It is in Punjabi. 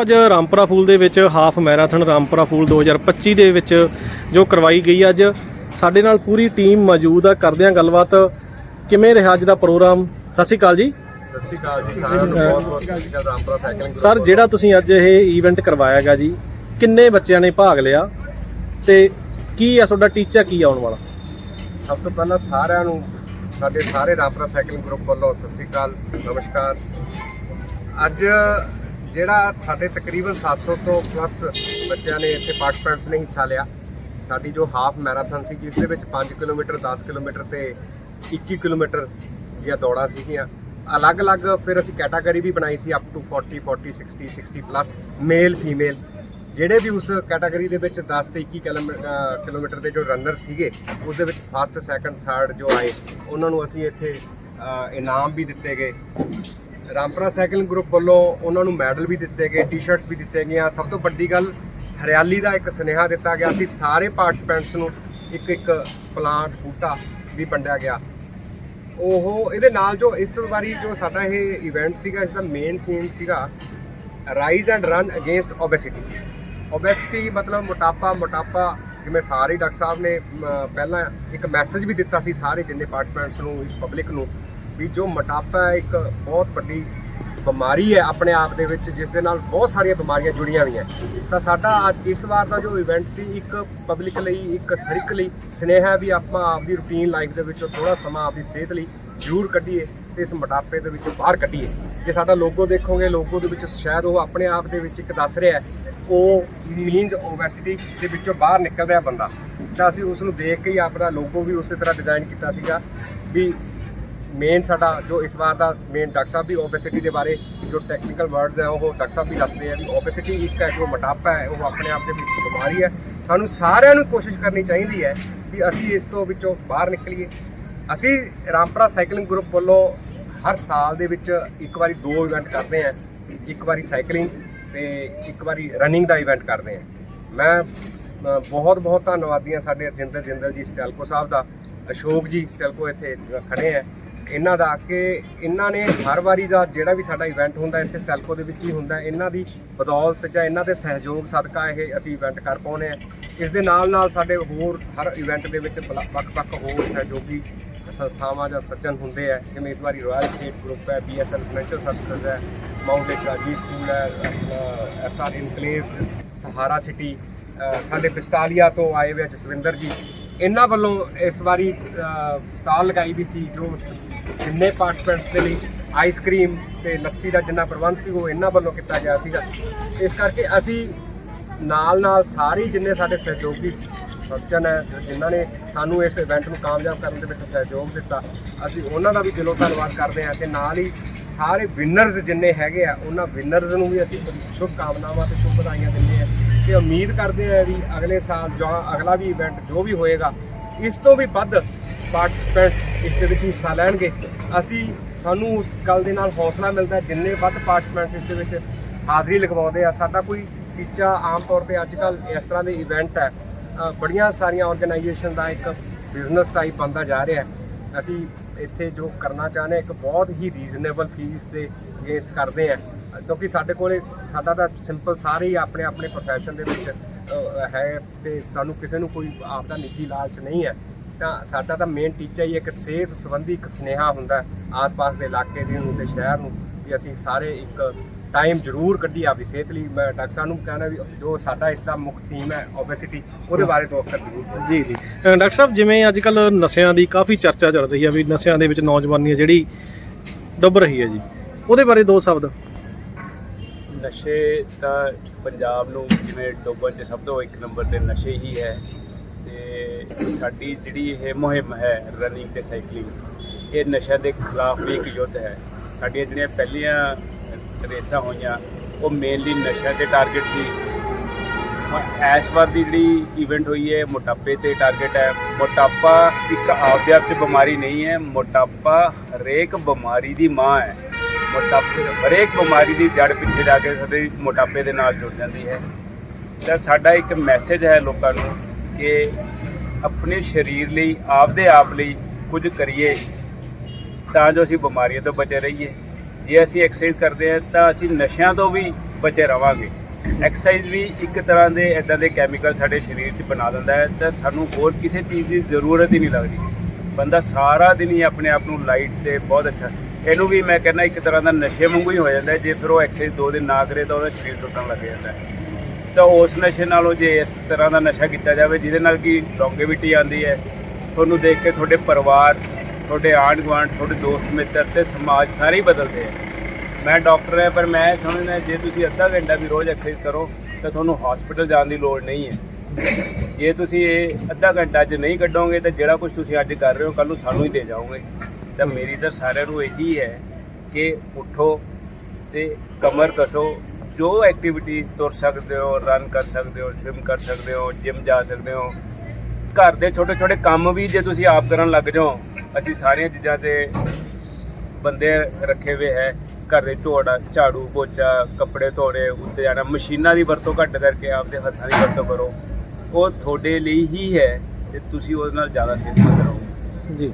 ਅੱਜ ਰਾਮਪੁਰਾ ਫੂਲ ਦੇ ਵਿੱਚ ਹਾਫ ਮੈਰਾਥਨ ਰਾਮਪੁਰਾ ਫੂਲ 2025 ਦੇ ਵਿੱਚ ਜੋ ਕਰਵਾਈ ਗਈ ਅੱਜ ਸਾਡੇ ਨਾਲ ਪੂਰੀ ਟੀਮ ਮੌਜੂਦ ਆ। ਕਰਦੇ ਆ ਗੱਲਬਾਤ। ਕਿਵੇਂ ਰਿਹਾ ਅੱਜ ਦਾ ਪ੍ਰੋਗਰਾਮ? ਸਤਿ ਸ਼੍ਰੀ ਅਕਾਲ ਜੀ। ਸਤਿ ਸ਼੍ਰੀ ਅਕਾਲ ਜੀ ਸਾਰਿਆਂ ਨੂੰ। ਬਹੁਤ ਬਹੁਤ ਸਤਿ ਸ਼੍ਰੀ ਅਕਾਲ ਰਾਮਪੁਰਾ ਸਾਈਕਲਿੰਗ ਸਰ ਜਿਹੜਾ ਤੁਸੀਂ ਅੱਜ ਇਹ ਇਵੈਂਟ ਕਰਵਾਇਆ ਗਾ ਜੀ ਕਿੰਨੇ ਬੱਚਿਆਂ ਨੇ ਭਾਗ ਲਿਆ? ਤੇ ਕੀ ਆ ਤੁਹਾਡਾ ਟੀਚਾ ਕੀ ਆਉਣ ਵਾਲਾ? ਸਭ ਤੋਂ ਪਹਿਲਾਂ ਸਾਰਿਆਂ ਨੂੰ ਸਾਡੇ ਸਾਰੇ ਰਾਮਪੁਰਾ ਸਾਈਕਲਿੰਗ ਗਰੁੱਪ ਵੱਲੋਂ ਸਤਿ ਸ਼੍ਰੀ ਅਕਾਲ ਨਮਸਕਾਰ। ਅੱਜ ਜਿਹੜਾ ਸਾਡੇ ਤਕਰੀਬਨ 700 ਤੋਂ ਪਲੱਸ ਬੱਚਿਆਂ ਨੇ ਇੱਥੇ ਪਾਰਟਿਸਪੈਂਟਸ ਨੇ ਹਿੱਸਾ ਲਿਆ। ਸਾਡੀ ਜੋ ਹਾਫ ਮੈਰਾਥਨ ਸੀ, ਜਿਸ ਦੇ ਵਿੱਚ 5 ਕਿਲੋਮੀਟਰ 10 ਕਿਲੋਮੀਟਰ ਤੇ 21 ਕਿਲੋਮੀਟਰ ਦੀਆਂ ਦੌੜਾਂ ਸੀਗੀਆਂ। ਅਲੱਗ-ਅਲੱਗ ਫਿਰ ਅਸੀਂ ਕੈਟਾਗਰੀ ਵੀ ਬਣਾਈ ਸੀ up to 40 40 60 60 plus male female ਜਿਹੜੇ ਵੀ ਉਸ ਕੈਟਾਗਰੀ ਦੇ ਵਿੱਚ 10 ਤੇ 21 ਕਿਲੋਮੀ- ਕਿਲੋਮੀਟਰ ਦੇ ਜੋ ਰਨਰ ਸੀਗੇ ਉਸ ਦੇ ਵਿੱਚ ਫਸਟ ਸੈਕੰਡ ਥਰਡ ਜੋ ਆਏ, ਉਹਨਾਂ ਨੂੰ ਅਸੀਂ ਇੱਥੇ ਇਨਾਮ ਵੀ ਦਿੱਤੇ ਗਏ। ਰਾਮਪੁਰਾ ਸਾਈਕਲਿੰਗ ਗਰੁੱਪ ਵੱਲੋਂ ਉਹਨਾਂ ਨੂੰ ਮੈਡਲ ਵੀ ਦਿੱਤੇ ਗਏ ਟੀ-ਸ਼ਰਟਸ ਵੀ ਦਿੱਤੇ ਗਈਆਂ। ਸਭ ਤੋਂ ਵੱਡੀ ਗੱਲ, ਹਰਿਆਲੀ ਦਾ ਇੱਕ ਸੁਨੇਹਾ ਦਿੱਤਾ ਗਿਆ ਸੀ। ਸਾਰੇ ਪਾਰਟਿਸਪੈਂਟਸ ਨੂੰ ਇੱਕ ਇੱਕ ਪਲਾਂਟ, ਬੂਟਾ ਵੀ ਵੰਡਿਆ ਗਿਆ। ਉਹ ਇਹਦੇ ਨਾਲ ਜੋ ਇਸ ਵਾਰੀ ਜੋ ਸਾਡਾ ਇਹ ਇਵੈਂਟ ਸੀਗਾ ਇਸ ਦਾ ਮੇਨ ਥੀਮ ਸੀਗਾ rise and run against obesity obesity ਮਤਲਬ ਮੋਟਾਪਾ ਮੋਟਾਪਾ ਜਿਵੇਂ ਸਾਰੇ ਡਾਕਟਰ ਸਾਹਿਬ ਨੇ ਪਹਿਲਾਂ ਇੱਕ ਮੈਸੇਜ ਵੀ ਦਿੱਤਾ ਸੀ ਸਾਰੇ ਜਿੰਨੇ ਪਾਰਟਿਸਪੈਂਟਸ ਨੂੰ ਪਬਲਿਕ ਨੂੰ। ਵੀ ਜੋ ਮੋਟਾਪਾ ਇੱਕ ਬਹੁਤ ਵੱਡੀ ਬਿਮਾਰੀ ਹੈ ਆਪਣੇ ਆਪ ਦੇ ਵਿੱਚ, ਜਿਸ ਦੇ ਨਾਲ ਬਹੁਤ ਸਾਰੀਆਂ ਬਿਮਾਰੀਆਂ ਜੁੜੀਆਂ ਹੋਈਆਂ। ਤਾਂ ਸਾਡਾ ਅੱਜ ਇਸ ਵਾਰ ਦਾ ਜੋ ਇਵੈਂਟ ਸੀ, ਇੱਕ ਪਬਲਿਕ ਲਈ, ਇੱਕ ਹਰ ਇੱਕ ਲਈ, ਸਨੇਹਾ ਵੀ ਆਪਾਂ ਆਪਦੀ ਰੂਟੀਨ ਲਾਈਫ ਦੇ ਵਿੱਚੋਂ ਥੋੜਾ ਸਮਾਂ ਆਪਦੀ ਸਿਹਤ ਲਈ ਜ਼ਰੂਰ ਕੱਢੀਏ ਤੇ ਇਸ ਮੋਟਾਪੇ ਦੇ ਵਿੱਚੋਂ ਬਾਹਰ ਕੱਢੀਏ। ਜੇ ਸਾਡਾ ਲੋਗੋ ਦੇਖੋਗੇ ਲੋਗੋ ਦੇ ਵਿੱਚ ਸ਼ਾਇਦ ਉਹ ਆਪਣੇ ਆਪ ਦੇ ਵਿੱਚ ਇੱਕ ਦੱਸ ਰਿਹਾ ਉਹ ਮੀਨਸ ਓਬੈਸਿਟੀ ਦੇ ਵਿੱਚੋਂ ਬਾਹਰ ਨਿਕਲ ਰਿਹਾ ਬੰਦਾ। ਤਾਂ ਅਸੀਂ ਉਸ ਨੂੰ ਦੇਖ ਕੇ ਹੀ ਆਪਣਾ ਲੋਗੋ ਵੀ ਉਸੇ ਤਰ੍ਹਾਂ ਡਿਜ਼ਾਈਨ ਕੀਤਾ ਸੀਗਾ ਵੀ ਮੇਨ ਸਾਡਾ ਜੋ ਇਸ ਵਾਰ ਦਾ ਮੇਨ ਡਾਕਟਰ ਸਾਹਿਬ ਵੀ ਓਬੈਸਿਟੀ ਦੇ ਬਾਰੇ ਜੋ ਟੈਕਨੀਕਲ ਵਰਡਸ ਹੈ, ਉਹ ਡਾਕਟਰ ਸਾਹਿਬ ਵੀ ਦੱਸਦੇ ਆ ਵੀ ਓਬੈਸਿਟੀ ਇੱਕ ਹੈ, ਜੋ ਮੋਟਾਪਾ ਹੈ, ਉਹ ਆਪਣੇ ਆਪ ਦੇ ਵਿੱਚ ਬਿਮਾਰੀ ਹੈ। ਸਾਨੂੰ ਸਾਰਿਆਂ ਨੂੰ ਕੋਸ਼ਿਸ਼ ਕਰਨੀ ਚਾਹੀਦੀ ਹੈ ਵੀ ਅਸੀਂ ਇਸ ਤੋਂ ਵਿੱਚੋਂ ਬਾਹਰ ਨਿਕਲੀਏ। ਅਸੀਂ ਰਾਮਪੁਰਾ ਸਾਈਕਲਿੰਗ ਗਰੁੱਪ ਵੱਲੋਂ ਹਰ ਸਾਲ ਦੇ ਵਿੱਚ ਇੱਕ ਵਾਰੀ ਦੋ ਇਵੈਂਟ ਕਰਦੇ ਹਾਂ। ਇੱਕ ਵਾਰੀ ਸਾਈਕਲਿੰਗ ਤੇ ਇੱਕ ਵਾਰੀ ਰਨਿੰਗ ਦਾ ਇਵੈਂਟ ਕਰਦੇ ਹਾਂ। ਮੈਂ ਬਹੁਤ ਬਹੁਤ ਧੰਨਵਾਦੀ ਹਾਂ ਸਾਡੇ ਰਜਿੰਦਰ ਜਿੰਦਲ ਜੀ ਸਟੈਲਕੋ ਸਾਹਿਬ ਦਾ। ਅਸ਼ੋਕ ਜੀ ਸਟੈਲਕੋ ਇੱਥੇ ਖੜੇ ਆ ਇਹਨਾਂ ਦਾ ਕਿ ਇਹਨਾਂ ਨੇ ਹਰ ਵਾਰੀ ਦਾ ਜਿਹੜਾ ਵੀ ਸਾਡਾ ਇਵੈਂਟ ਹੁੰਦਾ ਇੱਥੇ ਸਟੈਲਕੋ ਦੇ ਵਿੱਚ ਹੀ ਹੁੰਦਾ, ਇਹਨਾਂ ਦੀ ਬਦੌਲਤ ਜਾਂ ਇਹਨਾਂ ਦੇ ਸਹਿਯੋਗ ਸਦਕਾ ਇਹ ਅਸੀਂ ਇਵੈਂਟ ਕਰ ਪਾਉਂਦੇ ਆ ਇਸ ਦੇ ਨਾਲ ਨਾਲ ਸਾਡੇ ਹੋਰ ਹਰ ਇਵੈਂਟ ਦੇ ਵਿੱਚ ਬਲਾ- ਵੱਖ-ਵੱਖ ਹੋਰ ਸਹਿਯੋਗੀ ਸੰਸਥਾਵਾਂ ਜਾਂ ਸੱਜਣ ਹੁੰਦੇ ਆ, ਜਿਵੇਂ ਇਸ ਵਾਰੀ ਰਾਇਲ ਸਟੇਟ ਗਰੁੱਪ ਹੈ ਬੀਐਸਐਲ ਫਾਈਨੈਂਸ਼ੀਅਲ ਸਰਵਿਸਿਜ਼ ਹੈ ਮਾਊਂਟ ਗ੍ਰੈਜੂਏਟ ਸਕੂਲ ਹੈ, ਆਪਣਾ ਐਸਆਰ ਇਨਕਲੇਵਸ ਸਹਾਰਾ ਸਿਟੀ ਸਾਡੇ ਪਿਸਟਾਲੀਆ ਤੋਂ ਆਏ ਹੋਏ ਆ ਜਸਵਿੰਦਰ ਜੀ। ਇਹਨਾਂ ਵੱਲੋਂ ਇਸ ਵਾਰੀ ਸਟਾਲ ਲਗਾਈ ਵੀ ਸੀ ਜੋ ਸ- ਜਿੰਨੇ ਪਾਰਟਿਸਪੈਂਟਸ ਦੇ ਲਈ ਆਈਸਕ੍ਰੀਮ ਤੇ ਲੱਸੀ ਦਾ ਜਿੰਨਾ ਪ੍ਰਬੰਧ ਸੀ ਉਹ ਇਹਨਾਂ ਵੱਲੋਂ ਕੀਤਾ ਗਿਆ ਸੀਗਾ। ਇਸ ਕਰਕੇ ਅਸੀਂ ਨਾਲ ਨਾਲ ਸਾਰੇ ਜਿੰਨੇ ਸਾਡੇ ਸਹਿਯੋਗੀ ਸੱਜਣ ਹੈ, ਜਿਨ੍ਹਾਂ ਨੇ ਸਾਨੂੰ ਇਸ ਇਵੈਂਟ ਨੂੰ ਕਾਮਯਾਬ ਕਰਨ ਦੇ ਵਿੱਚ ਸਹਿਯੋਗ ਦਿੱਤਾ, ਅਸੀਂ ਉਹਨਾਂ ਦਾ ਵੀ ਦਿਲੋਂ ਧੰਨਵਾਦ ਕਰਦੇ ਹਾਂ ਤੇ ਨਾਲ ਹੀ ਸਾਰੇ ਵਿਨਰਸ ਜਿੰਨੇ ਹੈਗੇ ਆ, ਉਹਨਾਂ ਵਿਨਰਸ ਨੂੰ ਵੀ ਅਸੀਂ ਸ਼ੁਭ ਕਾਮਨਾਵਾਂ ਤੇ ਸ਼ੁਭ ਵਧਾਈਆਂ ਦਿੰਦੇ ਹਾਂ। ਤੇ ਉਮੀਦ ਕਰਦੇ ਹਾਂ ਵੀ ਅਗਲੇ ਸਾਲ ਜਾਂ ਅਗਲਾ ਵੀ ਇਵੈਂਟ ਜੋ ਵੀ ਹੋਏਗਾ ਇਸ ਤੋਂ ਵੀ ਵੱਧ ਪਾਰਟਿਸਪੈਂਟਸ ਇਸ ਦੇ ਵਿੱਚ ਹਿੱਸਾ ਲੈਣਗੇ। ਅਸੀਂ ਸਾਨੂੰ ਉਸ ਗੱਲ ਦੇ ਨਾਲ ਹੌਸਲਾ ਮਿਲਦਾ ਜਿੰਨੇ ਵੱਧ ਪਾਰਟਿਸਪੈਂਟਸ ਇਸ ਦੇ ਵਿੱਚ ਹਾਜ਼ਰੀ ਲਗਵਾਉਂਦੇ ਆ। ਸਾਡਾ ਕੋਈ ਟੀਚਾ ਆਮ ਤੌਰ ਤੇ ਅੱਜ ਕੱਲ ਇਸ ਤਰ੍ਹਾਂ ਦੇ ਇਵੈਂਟ ਹੈ। ਬੜੀਆਂ ਸਾਰੀਆਂ ਆਰਗੇਨਾਈਜੇਸ਼ਨ ਦਾ ਇੱਕ ਬਿਜ਼ਨਸ ਟਾਈਪ ਬਣਦਾ ਜਾ ਰਿਹਾ ਅਸੀਂ ਇੱਥੇ ਜੋ ਕਰਨਾ ਚਾਹੁੰਦੇ ਹਾਂ, ਇੱਕ ਬਹੁਤ ਹੀ ਰੀਜ਼ਨੇਬਲ ਫੀਸ ਦੇ ਅਗੇਂਸਟ ਕਰਦੇ ਆ ਕਿਉਂਕਿ ਸਾਡੇ ਕੋਲੇ ਸਾਡਾ ਤਾਂ ਸਿੰਪਲ ਸਾਰੇ ਹੀ ਆਪਣੇ ਆਪਣੇ ਪ੍ਰੋਫੈਸ਼ਨ ਦੇ ਵਿੱਚ ਹੈ ਤੇ ਸਾਨੂੰ ਕਿਸੇ ਨੂੰ ਕੋਈ ਆਪਦਾ ਨਿੱਜੀ ਲਾਲਚ ਨਹੀਂ ਹੈ। ਤਾਂ ਸਾਡਾ ਤਾਂ ਮੇਨ ਟੀਚਾ ਹੀ ਇੱਕ ਸਿਹਤ ਸੰਬੰਧੀ ਇੱਕ ਸੁਨੇਹਾ ਹੁੰਦਾ ਆਸ-ਪਾਸ ਦੇ ਇਲਾਕੇ ਦੇ ਨੂੰ ਤੇ ਸ਼ਹਿਰ ਨੂੰ ਵੀ ਅਸੀਂ ਸਾਰੇ ਇੱਕ ਟਾਈਮ ਜ਼ਰੂਰ ਕੱਢੀ ਆਪਦੀ ਸਿਹਤ ਲਈ। ਮੈਂ ਡਾਕਟਰ ਸਾਹਿਬ ਨੂੰ ਕਹਿਣਾ ਵੀ ਜੋ ਸਾਡਾ ਇਸ ਦਾ ਮੁੱਖ ਥੀਮ ਹੈ ਓਬੈਸਿਟੀ ਉਹਦੇ ਬਾਰੇ ਦੋ ਅੱਖਰ ਜ਼ਰੂਰ ਜੀ ਜੀ। ਡਾਕਟਰ ਸਾਹਿਬ, ਜਿਵੇਂ ਅੱਜ ਕੱਲ ਨਸ਼ਿਆਂ ਦੀ ਕਾਫੀ ਚਰਚਾ ਚੱਲ ਰਹੀ ਹੈ ਵੀ ਨਸ਼ਿਆਂ ਦੇ ਵਿੱਚ ਨੌਜਵਾਨੀ ਹੈ ਜਿਹੜੀ ਡੁੱਬ ਰਹੀ ਹੈ ਜੀ, ਉਹਦੇ ਬਾਰੇ ਦੋ ਸ਼ਬਦ। ਨਸ਼ੇ ਤਾਂ ਪੰਜਾਬ ਨੂੰ ਜਿਵੇਂ ਡੋਬਣ 'ਚ ਸਭ ਤੋਂ ਇੱਕ ਨੰਬਰ ਤੇ ਨਸ਼ੇ ਹੀ ਹੈ ਤੇ ਸਾਡੀ ਜਿਹੜੀ ਇਹ ਮੁਹਿੰਮ ਹੈ ਰਨਿੰਗ ਤੇ ਸਾਈਕਲਿੰਗ ਇਹ ਨਸ਼ਿਆਂ ਦੇ ਖਿਲਾਫ ਵੀ ਇੱਕ ਯੁੱਧ ਹੈ। ਸਾਡੀਆਂ ਜਿਹੜੀਆਂ ਪਹਿਲੀਆਂ ਰੇਸਾਂ ਹੋਈਆਂ, ਉਹ ਮੇਨਲੀ ਨਸ਼ਿਆਂ ਤੇ ਟਾਰਗੇਟ ਸੀ। ਹੁਣ ਇਸ ਵਾਰ ਦੀ ਜਿਹੜੀ ਇਵੈਂਟ ਹੋਈ ਹੈ, ਮੋਟਾਪੇ ਤੇ ਟਾਰਗੇਟ ਹੈ। ਮੋਟਾਪਾ ਇੱਕ ਆਪਦੇ ਆਪ 'ਚ ਬਿਮਾਰੀ ਨਹੀਂ ਹੈ, ਮੋਟਾਪਾ ਹਰੇਕ ਬਿਮਾਰੀ ਦੀ ਮਾਂ ਹੈ। ਮੋਟਾਪੇ ਹਰੇਕ ਬਿਮਾਰੀ ਦੀ ਜੜ ਪਿੱਛੇ ਜਾ ਕੇ ਸਾਡੇ ਮੋਟਾਪੇ ਦੇ ਨਾਲ ਜੁੜ ਜਾਂਦੀ ਹੈ। ਤਾਂ ਸਾਡਾ ਇੱਕ ਮੈਸੇਜ ਹੈ ਲੋਕਾਂ ਨੂੰ ਕਿ ਆਪਣੇ ਸਰੀਰ ਲਈ, ਆਪਦੇ ਆਪ ਲਈ ਕੁਝ ਕਰੀਏ ਤਾਂ ਜੋ ਅਸੀਂ ਬਿਮਾਰੀਆਂ ਤੋਂ ਬਚੇ ਰਹੀਏ। ਜੇ ਅਸੀਂ ਐਕਸਰਸਾਈਜ਼ ਕਰਦੇ ਹਾਂ ਤਾਂ ਅਸੀਂ ਨਸ਼ਿਆਂ ਤੋਂ ਵੀ ਬਚੇ ਰਵਾਂਗੇ। ਐਕਸਰਸਾਈਜ਼ ਵੀ ਇੱਕ ਤਰ੍ਹਾਂ ਦੇ ਇਦਾਂ ਦੇ ਕੈਮੀਕਲ ਸਾਡੇ ਸਰੀਰ 'ਚ ਬਣਾ ਦਿੰਦਾ ਹੈ ਤਾਂ ਸਾਨੂੰ ਹੋਰ ਕਿਸੇ ਚੀਜ਼ ਦੀ ਜ਼ਰੂਰਤ ਹੀ ਨਹੀਂ ਲੱਗਦੀ। ਬੰਦਾ ਸਾਰਾ ਦਿਨ ਹੀ ਆਪਣੇ ਆਪ ਨੂੰ ਲਾਈਟ ਤੇ ਬਹੁਤ ਅੱਛਾ ਇਹਨੂੰ ਵੀ ਮੈਂ ਕਹਿੰਦਾ ਇੱਕ ਤਰ੍ਹਾਂ ਦਾ ਨਸ਼ੇ ਵਾਂਗੂ ਹੀ ਹੋ ਜਾਂਦਾ ਜੇ ਫਿਰ ਉਹ ਐਕਸਰਸਾਈਜ਼ ਦੋ ਦਿਨ ਨਾ ਕਰੇ ਤਾਂ ਉਹਦਾ ਸਰੀਰ ਟੁੱਟਣ ਲੱਗ ਜਾਂਦਾ ਤਾਂ ਉਸ ਨਸ਼ੇ ਨਾਲੋਂ ਜੇ ਇਸ ਤਰ੍ਹਾਂ ਦਾ ਨਸ਼ਾ ਕੀਤਾ ਜਾਵੇ, ਜਿਹਦੇ ਨਾਲ ਕਿ ਲੌਂਗੇਵਿਟੀ ਆਉਂਦੀ ਹੈ, ਤੁਹਾਨੂੰ ਦੇਖ ਕੇ ਤੁਹਾਡੇ ਪਰਿਵਾਰ, ਤੁਹਾਡੇ ਆਂਢ ਗੁਆਂਢ ਤੁਹਾਡੇ ਦੋਸਤ ਮਿੱਤਰ ਤੇ ਸਮਾਜ ਸਾਰੇ ਹੀ ਬਦਲਦੇ ਆ। ਮੈਂ ਡਾਕਟਰ ਹਾਂ, ਪਰ ਮੈਂ ਸਮਝਦਾ ਜੇ ਤੁਸੀਂ ਅੱਧਾ ਘੰਟਾ ਵੀ ਰੋਜ਼ ਐਕਸਰਸਾਈਜ਼ ਕਰੋ, ਤਾਂ ਤੁਹਾਨੂੰ ਹਸਪੀਟਲ ਜਾਣ ਦੀ ਲੋੜ ਨਹੀਂ ਹੈ। ਜੇ ਤੁਸੀਂ ਇਹ ਅੱਧਾ ਘੰਟਾ ਅੱਜ ਨਹੀਂ ਕੱਢੋਗੇ, ਤਾਂ ਜਿਹੜਾ ਕੁਝ ਤੁਸੀਂ ਅੱਜ ਕਰ ਰਹੇ ਹੋ ਕੱਲ ਨੂੰ ਸਾਨੂੰ ਹੀ ਦੇ ਜਾਓਗੇ। ਤਾਂ ਮੇਰੀ ਤਾਂ ਸਾਰਿਆਂ ਨੂੰ ਇਹੀ ਹੈ ਕਿ ਉਠੋ ਤੇ ਕਮਰ ਕਸੋ। ਜੋ ਐਕਟੀਵਿਟੀ ਤੁਰ ਸਕਦੇ ਹੋ ਰਨ ਕਰ ਸਕਦੇ ਹੋ ਸਵਿਮ ਕਰ ਸਕਦੇ ਹੋ ਜਿਮ ਜਾ ਸਕਦੇ ਹੋ, ਘਰ ਦੇ ਛੋਟੇ ਛੋਟੇ ਕੰਮ ਵੀ ਜੇ ਤੁਸੀਂ ਆਪ ਕਰਨ ਲੱਗ ਜਾਓ, ਅਸੀਂ ਸਾਰੀਆਂ ਚੀਜ਼ਾਂ ਤੇ ਬੰਦੇ ਰੱਖੇ ਹੋਏ ਹੈ। ਘਰ ਦੇ ਝੋੜਾ, ਝਾੜੂ, ਪੋਚਾ, ਕੱਪੜੇ ਧੋਣੇ, ਉੱਤੇ ਜਾਣਾ, ਮਸ਼ੀਨਾਂ ਦੀ ਵਰਤੋਂ ਘੱਟ ਕਰਕੇ ਆਪਦੇ ਹੱਥਾਂ ਦੀ ਵਰਤੋਂ ਕਰੋ। ਉਹ ਤੁਹਾਡੇ ਲਈ ਹੀ ਹੈ ਤੇ ਤੁਸੀਂ ਉਹਦੇ ਨਾਲ ਜ਼ਿਆਦਾ ਸਿਹਤਮੰਦ ਰਹੋਗੇ ਜੀ।